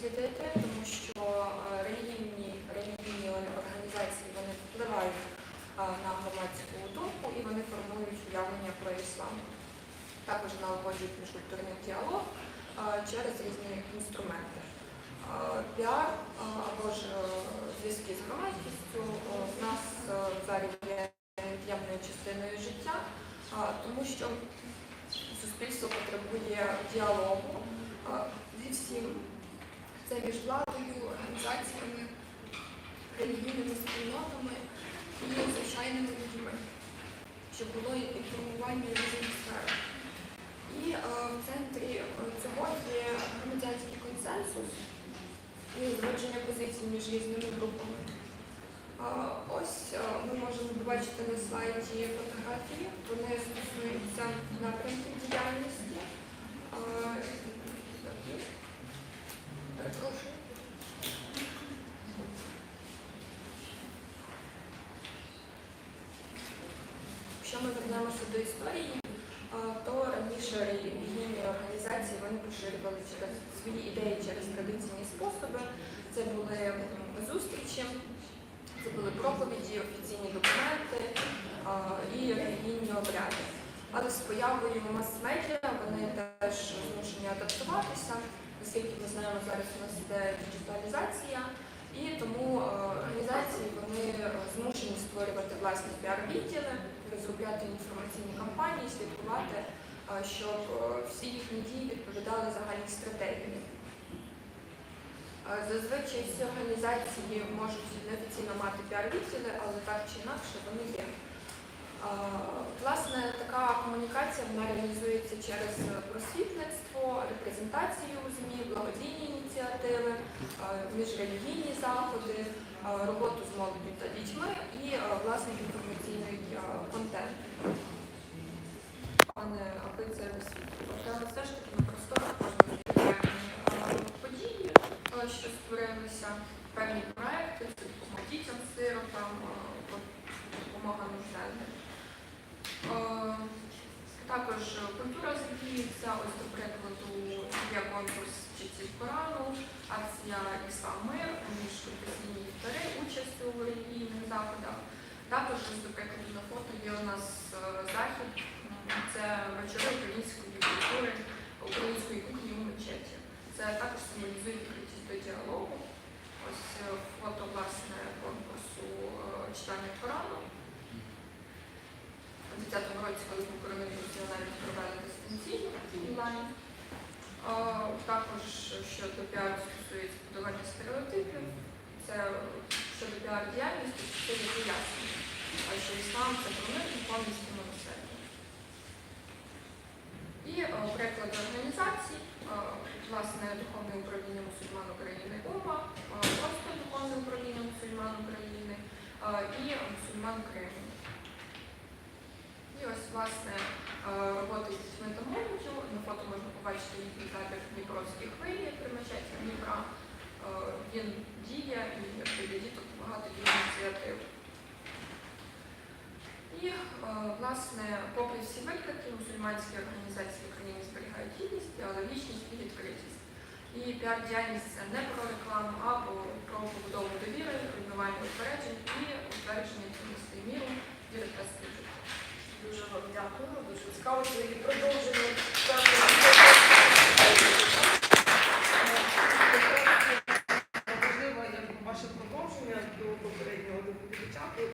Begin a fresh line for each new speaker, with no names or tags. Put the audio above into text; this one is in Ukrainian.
дослідити, тому що е, релігійні, релігійні організації вони впливають е, на громадську думку і вони формують уявлення про іслам. Також налагоджують міжкультурний діалог е, через різні інструменти. Піар або ж зв'язки з громадськістю в нас зараз є невід'ємною частиною життя, тому що суспільство потребує діалогу зі всім. Між владою, організаціями, релігійними спільнотами і звичайними людьми, щоб було інформування різних сферах. І е, в центрі е, цього є громадянський консенсус і узгодження позицій між різними групами. Е, ось ми можемо побачити на слайді фотографії. Вони стосуються напрямків до історії, то раніше релігійні організації вони поширювали через свої ідеї через традиційні способи. Це були зустрічі, це були проповіді, офіційні документи і релігійні обряди. Але з появою мас-медіа вони теж змушені адаптуватися, оскільки ми знаємо, зараз у нас іде діджиталізація, і тому організації вони змушені створювати власні піар-відділи, розробляти інформаційні кампанії, слідкувати, е, щоб е, всі їхні дії відповідали загальній стратегії. Е, Зазвичай всі організації можуть неофіційно мати піар-відділи, але так чи інакше вони є. Власне, така комунікація вона реалізується через просвітництво, репрезентацію у ЗМІ, благодійні ініціативи, міжрелігійні заходи, роботу з молоддю та дітьми і е, власне інформаційний е, контент. Пане, висвітлювати. Але все ж таки е, події, е, що створилися, певні проекти, це допомога дітям, сиротам, е, допомога нужденним. Е, Також культура задіється, ось до прикладу, є конкурс читців Корану, акція Іслам Мир, міжконфесійні вівтари, участь у релігійних заходах. Також, ось, до прикладу, на фото є у нас е, захід, це вечори української культури, української кухні у мечеті. Це також символізує відкритість до діалогу. Ось е, фото власне конкурсу е, читання Корану. У 2010 році, коли був коронавірус, його навіть провели дистанційно онлайн. Також щодо піару стосується подолання стереотипів, це щодо піар діяльності, це є пояснення, а що іслам це про мир, і милосердя. І е, приклади організацій, е, власне, Духовне управління мусульман України УМА, е, просто Духовне управління мусульман України і мусульман Криму. І ось, власне, роботи з дітьми. На фото можна побачити їхній табір Дніпровські хвилі при мечеті Дніпра. Він діє і для діток багато ініціатив. І, е, власне, попри всі виклики, мусульманські організації в Україні зберігають гідність, діалогічність і відкритість. І піар-діяльність це не про рекламу, а про, побудову довіри, руйнування упереджень і утвердження цінностей міру і життя.
Дуже вам дякую, дуже цікаво, і продовження.